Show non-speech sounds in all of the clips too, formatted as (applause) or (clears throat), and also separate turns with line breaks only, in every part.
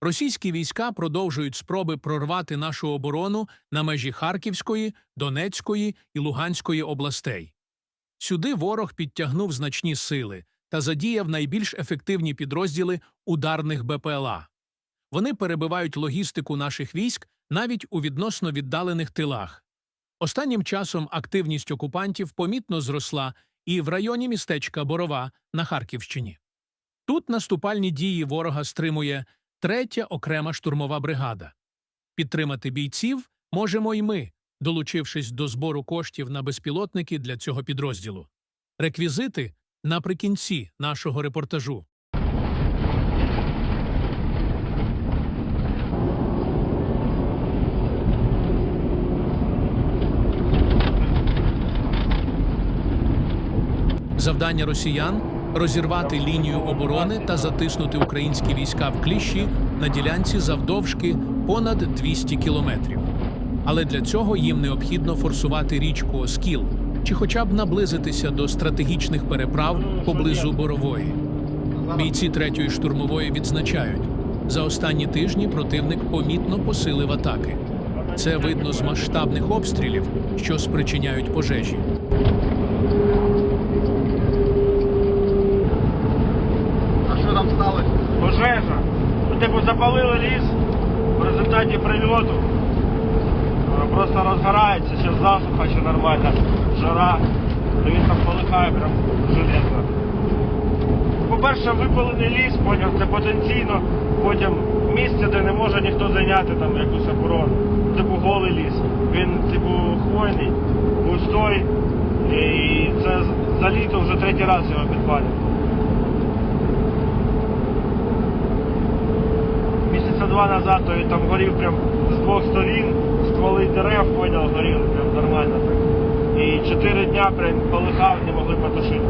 Російські війська продовжують спроби прорвати нашу оборону на межі Харківської, Донецької і Луганської областей. Сюди ворог підтягнув значні сили та задіяв найбільш ефективні підрозділи ударних БПЛА. Вони перебивають логістику наших військ навіть у відносно віддалених тилах. Останнім часом активність окупантів помітно зросла і в районі містечка Борова на Харківщині. Тут наступальні дії ворога стримує третя окрема штурмова бригада. Підтримати бійців можемо й ми, долучившись до збору коштів на безпілотники для цього підрозділу. Реквізити наприкінці нашого репортажу. Завдання росіян розірвати лінію оборони та затиснути українські війська в кліщі на ділянці завдовжки понад 200 кілометрів. Але для цього їм необхідно форсувати річку Оскіл чи хоча б наблизитися до стратегічних переправ поблизу Борової. Бійці третьої штурмової відзначають, за останні тижні противник помітно посилив атаки. Це видно з масштабних обстрілів, що спричиняють пожежі.
А що там сталося?
пожежа. Ну, Типу запалили ліс в результаті прильоту. Просто розгорається, ще засуха, ще нормальна жара. То він там полихає прям железно. По-перше, випалений ліс, потім це потенційно, потім місце, де не може ніхто зайняти там якусь оборону. Типу голий ліс. Він типу хвойний, густой. І це за літо вже третій раз його підпалюють. Два назад то він там горів прям з двох сторін, стволи дерев поняв, горіли прям нормально так. І чотири дня прям полихав, не могли потушити.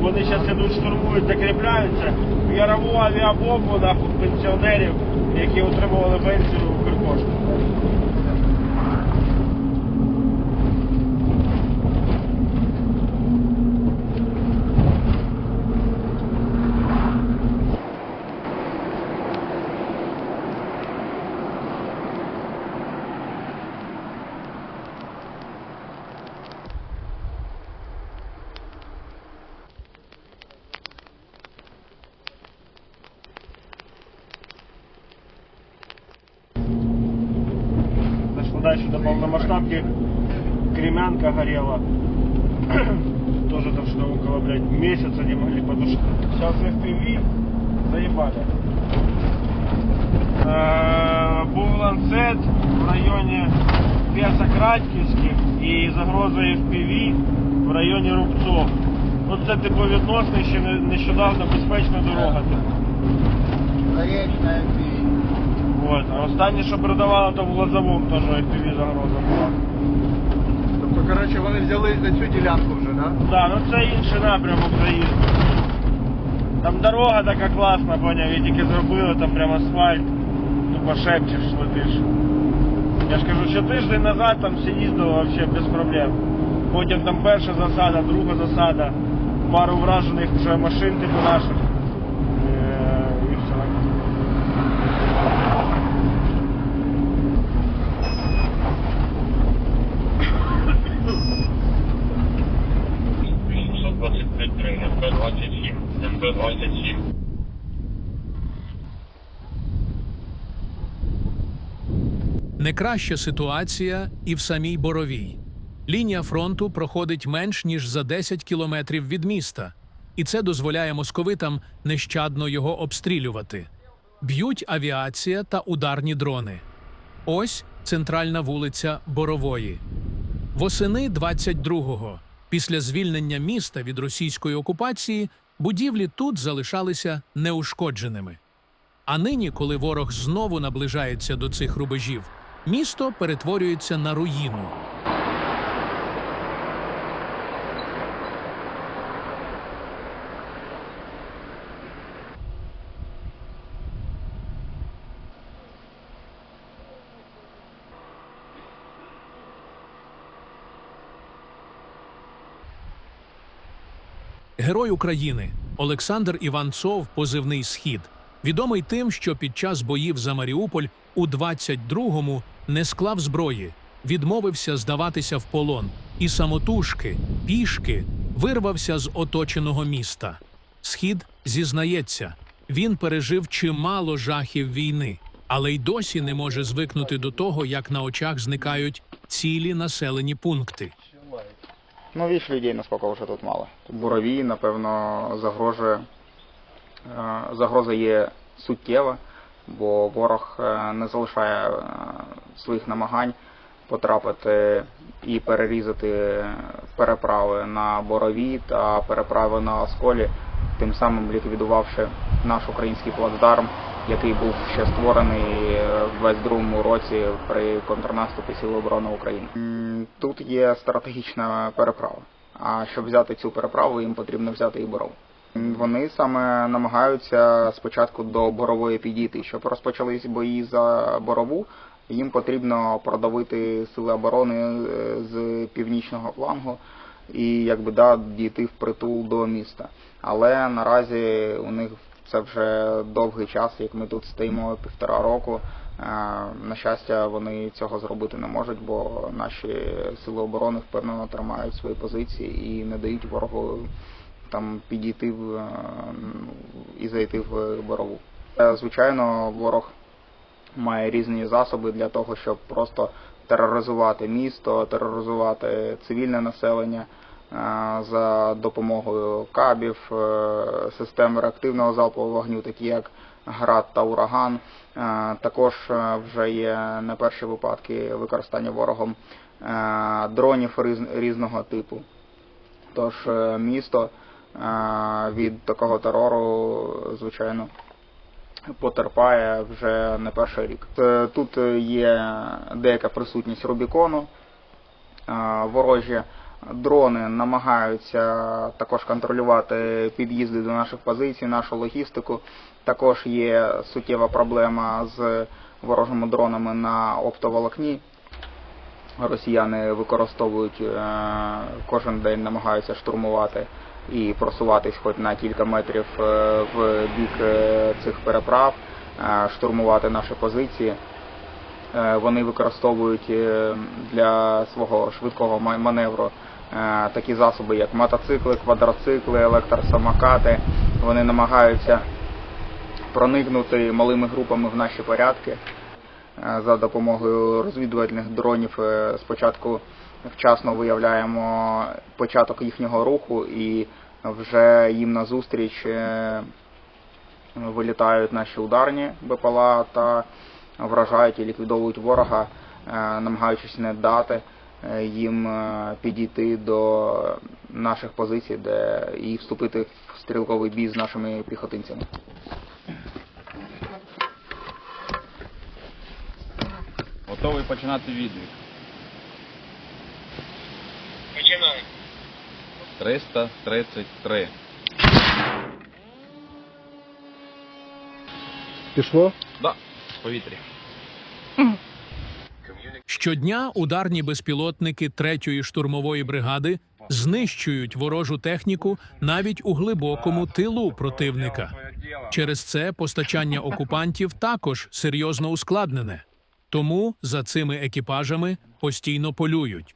Вони зараз ідуть, штурмують, закріпляються. В ярову авіабомбу нахуй пенсіонерів, які отримували пенсію в Киркошку. До полномасштабки. Кремянка горела. (clears throat) Тоже там что около, блядь, месяца не могли потушить. Сейчас FPV заебали. Е, Був ланцет в районі П'ясократьківських і загроза FPV в районі Рубцов. Ну це відносно ще нещодавно безпечна дорога. Типу.
Зарічна МПІ.
От. А останнє, що передавало, то в Лозовому теж FPV загроза була.
Тобто, коротше, вони взяли за цю ділянку вже, так?
Да, ну це інший напрямок заїзду. Там дорога така класна, поняв, її тільки зробили, там прям асфальт. Тупо шепчеш, летиш. Я ж кажу, що тиждень назад там всі їздили взагалі без проблем. Потім там перша засада, друга засада, пару вражених вже машин типу наших. Е, І все.
МП-27, МП-27.
Не краща ситуація і в самій Боровій. Лінія фронту проходить менш ніж за 10 кілометрів від міста, і це дозволяє московитам нещадно його обстрілювати. Б'ють авіація та ударні дрони. Ось центральна вулиця Борової. Восени 22-го, після звільнення міста від російської окупації, будівлі тут залишалися неушкодженими. А нині, коли ворог знову наближається до цих рубежів, місто перетворюється на руїну. Герой України Олександр Іванцов, позивний Схід, Відомий тим, що під час боїв за Маріуполь у 22-му не склав зброї, відмовився здаватися в полон і самотужки, пішки вирвався з оточеного міста. Схід зізнається, він пережив чимало жахів війни, але й досі не може звикнути до того, як на очах зникають цілі населені пункти.
Ну, віч людей наскільки вже тут мало. Буровій, напевно, загрожує. е, Загроза є суттєва, бо ворог е, не залишає е, своїх намагань потрапити і перерізати переправи на Борові та переправи на Осколі, тим самим ліквідувавши наш український плацдарм, який був ще створений е, в 22-му році при контрнаступі Сил оборони України. Тут є стратегічна переправа. А щоб взяти цю переправу, їм потрібно взяти і Боров. Вони саме намагаються спочатку до Борової підійти. Щоб розпочались бої за Борову, їм потрібно продавити сили оборони е, з північного флангу і якби да, дійти впритул до міста. Але наразі у них це вже довгий час, як ми тут стоїмо півтора року. Е, На щастя, вони цього зробити не можуть, бо наші сили оборони впевнено тримають свої позиції і не дають ворогу там підійти в, е, і зайти в борову. Е, Звичайно, ворог має різні засоби для того, щоб просто тероризувати місто, тероризувати цивільне населення за допомогою кабів, е, систем реактивного залпового вогню, такі як град та ураган. Е, Також е, вже є не перші випадки використання ворогом е, дронів різного типу. Тож е, місто е, від такого терору, звичайно, потерпає вже не перший рік. Е, Тут є деяка присутність Рубікону. Е, Ворожі дрони намагаються також контролювати під'їзди до наших позицій, нашу логістику. Також є суттєва проблема з ворожими дронами на оптоволокні. Росіяни використовують е, кожен день, намагаються штурмувати і просуватись хоч на кілька метрів е, в бік е, цих переправ, штурмувати наші позиції. Вони використовують для свого швидкого ма- маневру такі засоби, як мотоцикли, квадроцикли, електросамокати. Вони намагаються проникнути малими групами в наші порядки Е, за допомогою розвідувальних дронів. е, Спочатку вчасно виявляємо початок їхнього руху і вже їм назустріч е, вилітають наші ударні БПЛА та вражають і ліквідовують ворога, е, намагаючись не дати е, їм е, підійти до наших позицій, де і вступити в стрілковий бій з нашими піхотинцями.
Готовий починати відлік.
Починай.
333.
Пішло?
Да, в повітрі.
Щодня ударні безпілотники 3-ї штурмової бригади знищують ворожу техніку навіть у глибокому тилу противника. Через це постачання окупантів також серйозно ускладнене. Тому за цими екіпажами постійно полюють.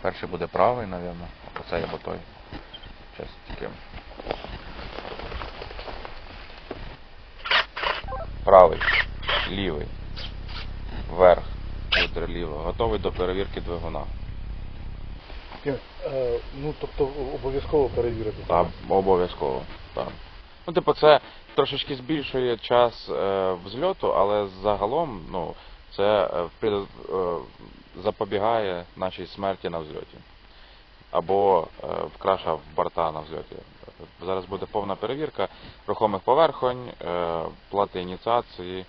Перший буде правий, напевно. Оцей або той. Щас тільки. Правий, лівий, вверх, ліво. Готовий до перевірки двигуна.
Ну, тобто обов'язково перевірити.
Так, обов'язково. Так. Ну, типу, це трошечки збільшує час е, взльоту, але загалом, ну, це е, е, запобігає нашій смерті на взльоті. Або е, вкраша в борта на взльоті. Зараз буде повна перевірка рухомих поверхонь, е, плати ініціації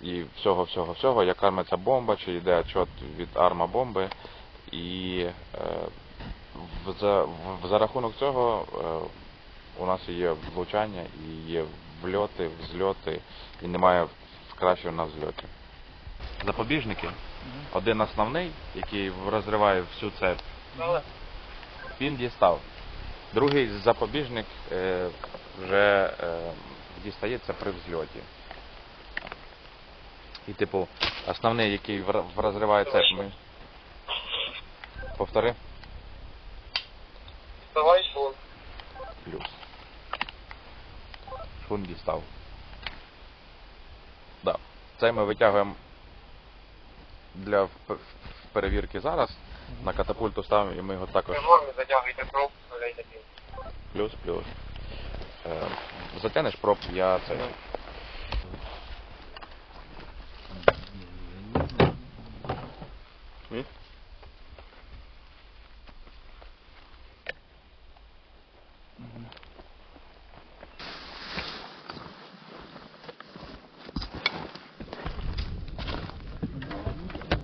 і всього, всього, всього, як армиться бомба, чи йде отчет від арма бомби. І е, в, за, в, за рахунок цього е, у нас є влучання і є вльоти, взльоти, і немає вкращів на взльоті. Запобіжники. Один основний, який розриває всю цепь, він дістав. Другий запобіжник е, вже е, дістається при взльоті. І, типу, основний, який вр- розриває цеп, ми. Повтори.
Давай швон.
Плюс. Швун дістав. Да. Це ми витягуємо для перевірки зараз. На катапульту ставимо і ми його також
затягуйте
плюс плюс. Е, затягнеш проб, я це.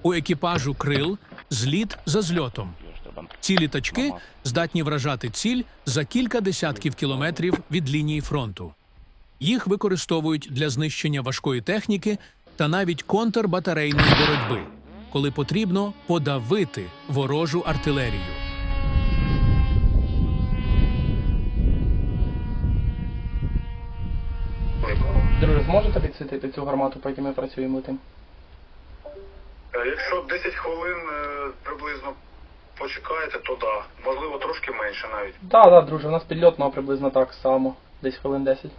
У екіпажу крил зліт за зльотом. Ці літачки здатні вражати ціль за кілька десятків кілометрів від лінії фронту. Їх використовують для знищення важкої техніки та навіть контрбатарейної боротьби, коли потрібно подавити ворожу артилерію.
Друже, зможете підсвітити цю гармату, по якій ми працюємо тим?
Е, Якщо 10 хвилин е, приблизно почекаєте, то да. Можливо, трошки менше навіть.
Так, так, друже, у нас підльотного приблизно так само, десь хвилин 10.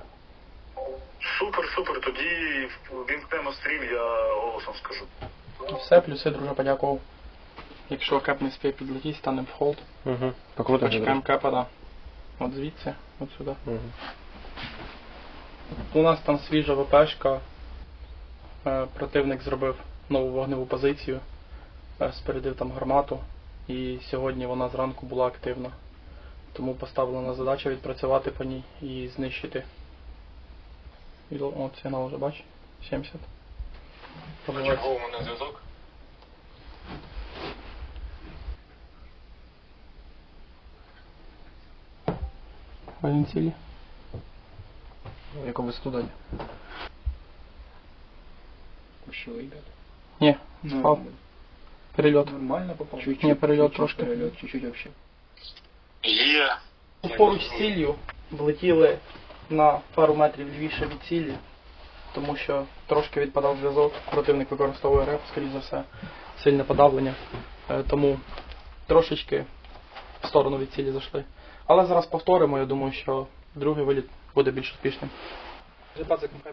Супер, супер. Тоді вімкнемо стрім, я голосом скажу.
Все, плюси, друже, подякував. Якщо кеп не спіє підлетіть, станемо в холд.
Угу. Покрутимо.
Почекаємо кепа, да. От звідси, от сюди. У нас там свіжа ВПшка. Е, Противник зробив нову вогневу позицію, е, спорядив там гармату, і сьогодні вона зранку була активна. Тому поставлена задача відпрацювати по ній і знищити. От сигнал вже бач? 70. Подивись.
на зв'язок.
Один цілі.
Яку висоту далі? Що, ребят?
Ні, спав. Перельот.
Нормально попав?
Чуть-чуть, Ні, перельот трошки.
Перельот, чуть-чуть вообще.
Є.
Поруч з ціллю влетіли на пару метрів лівіше від цілі, тому що трошки відпадав зв'язок, противник використовує реп, скоріш за все, сильне подавлення. Е, Тому трошечки в сторону від цілі зайшли. Але зараз повторимо, я думаю, що другий виліт буде більш успішним.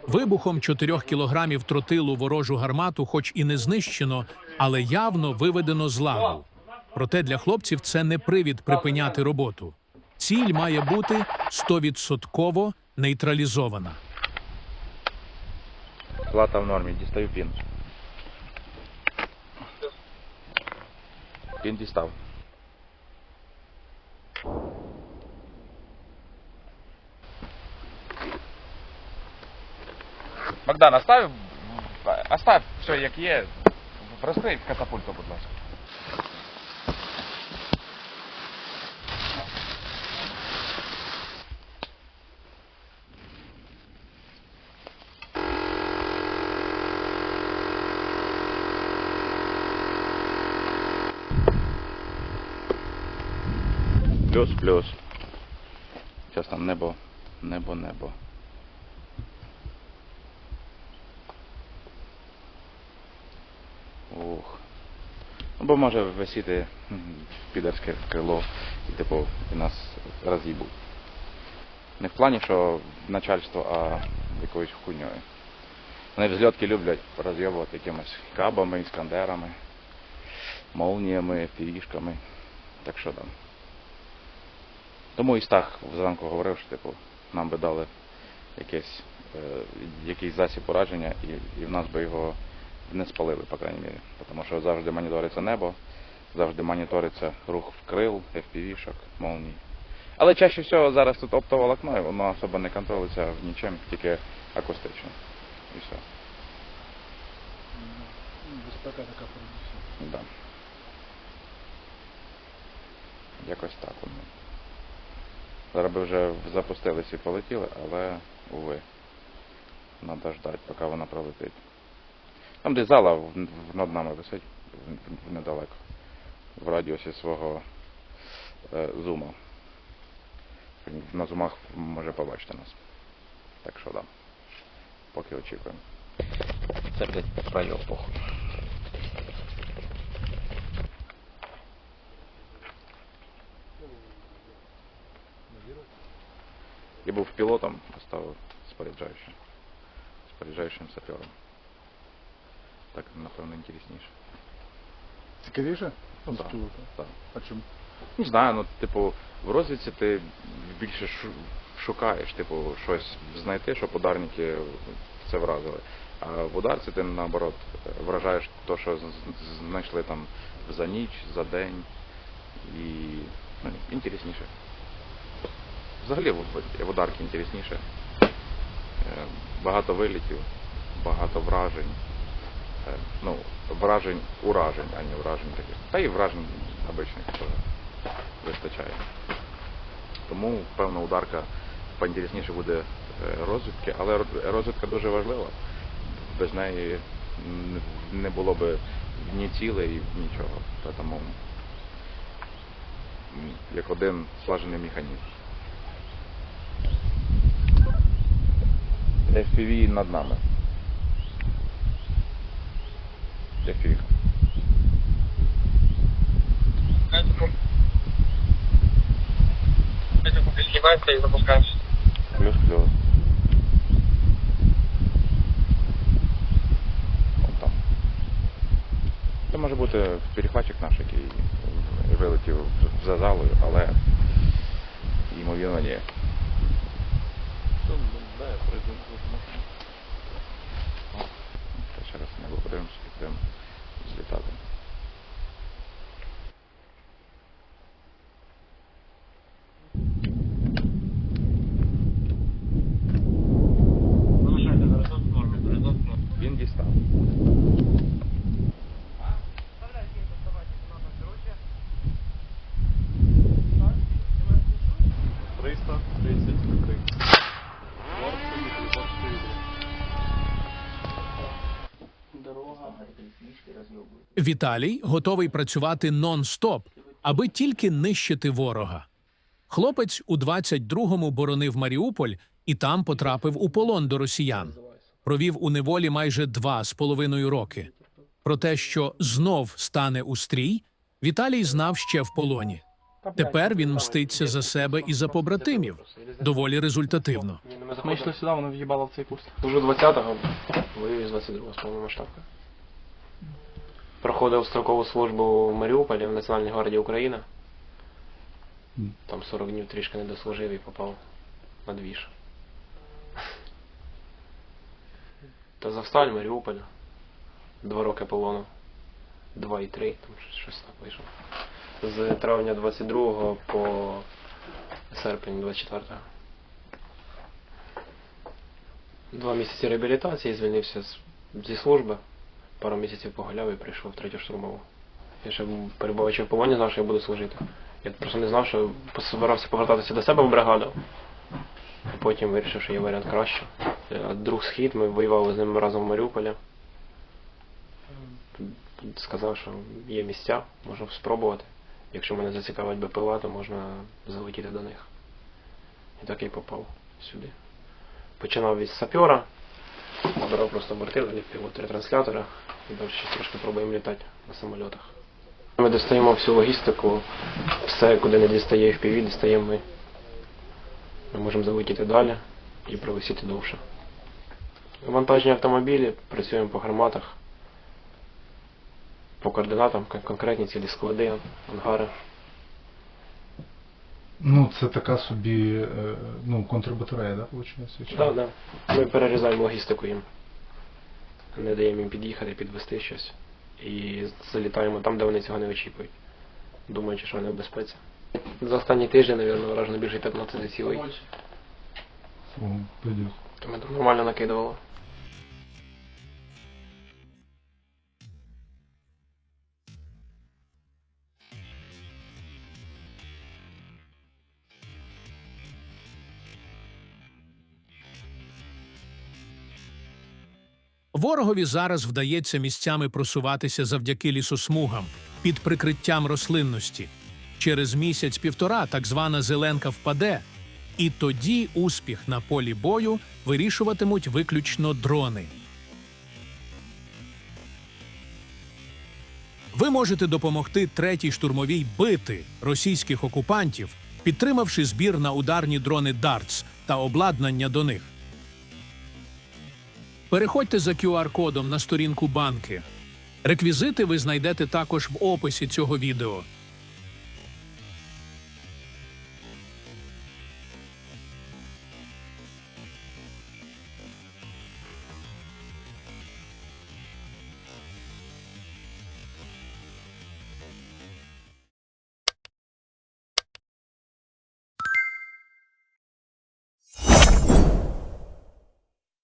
Вибухом 4 кілограмів тротилу ворожу гармату, хоч і не знищено, але явно виведено з ладу. Проте для хлопців це не привід припиняти роботу. Ціль має бути стовідсотково нейтралізована.
Плата в нормі, дістаю пін. Пін дістав. Богдан, оставь, оставь все як є. Розкрий катапульту, будь ласка. Плюс, плюс. Зараз там небо, небо, небо. Ух. Ну, бо може висіти підерське крило і типу нас роз'їбуть. Не в плані, що начальство, а якоюсь хуйньою. Вони взльотки люблять роз'єбувати якимись кабами, іскандерами, молніями, пірішками. Так що там. Тому і Стах зранку говорив, що типу, нам би дали якийсь, е, якийсь засіб ураження і, і в нас би його не спалили, по крайній мірі. Тому що завжди моніториться небо, завжди моніториться рух крил, FPV-шок, молній. Але чаще всього зараз тут оптоволокно, і воно особо не контролюється нічим, тільки акустично. І все.
Безпека така передусім.
Да. Якось так воно. Зараз би вже запустились і полетіли, але, уви, треба ждати, поки вона пролетить. Там десь зала над нами висить недалеко, в радіусі свого е, зума. на зумах може побачити нас. Так що да. Поки очікуємо.
Це, блядь, пройоб, похуй.
Я був пілотом, а став споряджаючим. Споряджаючим сапером. Так, напевно, інтересніше.
Цікавіше?
Ну, так, так.
А чому?
Не знаю, ну, типу, в розвідці ти більше шукаєш, типу, щось знайти, щоб ударники це вразили. А в ударці ти наоборот вражаєш те, що знайшли там за ніч, за день. І ну, інтересніше. Взагалі в, в ударці інтересніше. Е, Багато вилітів, багато вражень. Е, Ну, вражень, уражень, а не вражень таких. Та і вражень обичних теж вистачає. Тому, певно, ударка поінтересніше буде е, розвідки, але розвідка дуже важлива. Без неї не було б ні цілей, нічого. Та Тому як один слажений механізм. FPV над нами. FPV. Плюс плюс. От там. Це може бути перехватчик наш, який вилетів за залою, але ймовірно ні. О, Ще раз не подивимося, як будемо злітати. Він дістав.
Дорога.
Віталій готовий працювати нон-стоп, аби тільки нищити ворога. Хлопець у 22-му боронив Маріуполь і там потрапив у полон до росіян. Провів у неволі майже два з половиною роки. Про те, що знов стане у стрій, Віталій знав ще в полоні. Тепер він мститься за себе і за побратимів доволі результативно.
Ми йшли сюди, воно в'їбало в цей куст.
Служу 20-го, воюю з 22-го з повномасштабка. Проходив строкову службу в Маріуполі в Національній гвардії України. Там 40 днів трішки не дослужив і попав на двіж. Та Завсталь, Маріуполь. Два роки полону. Два і три, там щось так вийшло. З травня 22 по серпень 24-го. Два місяці реабілітації, звільнився зі служби. Пару місяців погуляв і прийшов в третю штурмову. Я ще був, перебуваючи в полоні, знав, що я буду служити. Я просто не знав, що збирався повертатися до себе в бригаду. А потім вирішив, що є варіант краще. Друг схід, ми воювали з ним разом в Маріуполі. Сказав, що є місця, можна спробувати. Якщо мене зацікавить БПЛА, то можна залетіти до них. І так я попав сюди. Починав від сапера, набирав просто борти, пілот ретранслятора і далі трошки пробуємо літати на самольотах. Ми достаємо всю логістику, все, куди не дістає FPV, дістаємо ми. Ми можемо залетіти далі і провисіти довше. Вантажні автомобілі, працюємо по гарматах, по координатам, конкретні цілі склади, ангари.
Ну, це така собі е, ну, контрбатарея, да, виходить?
Так, да. Ми перерізаємо логістику їм. Не даємо їм під'їхати, підвести щось. І залітаємо там, де вони цього не очікують. Думаючи, що вони в безпеці. За останній тиждень, мабуть, вражено більше 15 цілей. Там нормально накидували.
Ворогові зараз вдається місцями просуватися завдяки лісосмугам під прикриттям рослинності. Через місяць-півтора так звана зеленка впаде, І тоді успіх на полі бою вирішуватимуть виключно дрони. Ви можете допомогти третій штурмовій бити російських окупантів, підтримавши збір на ударні дрони DARTS та обладнання до них. Переходьте за QR-кодом на сторінку банки. Реквізити ви знайдете також в описі цього відео.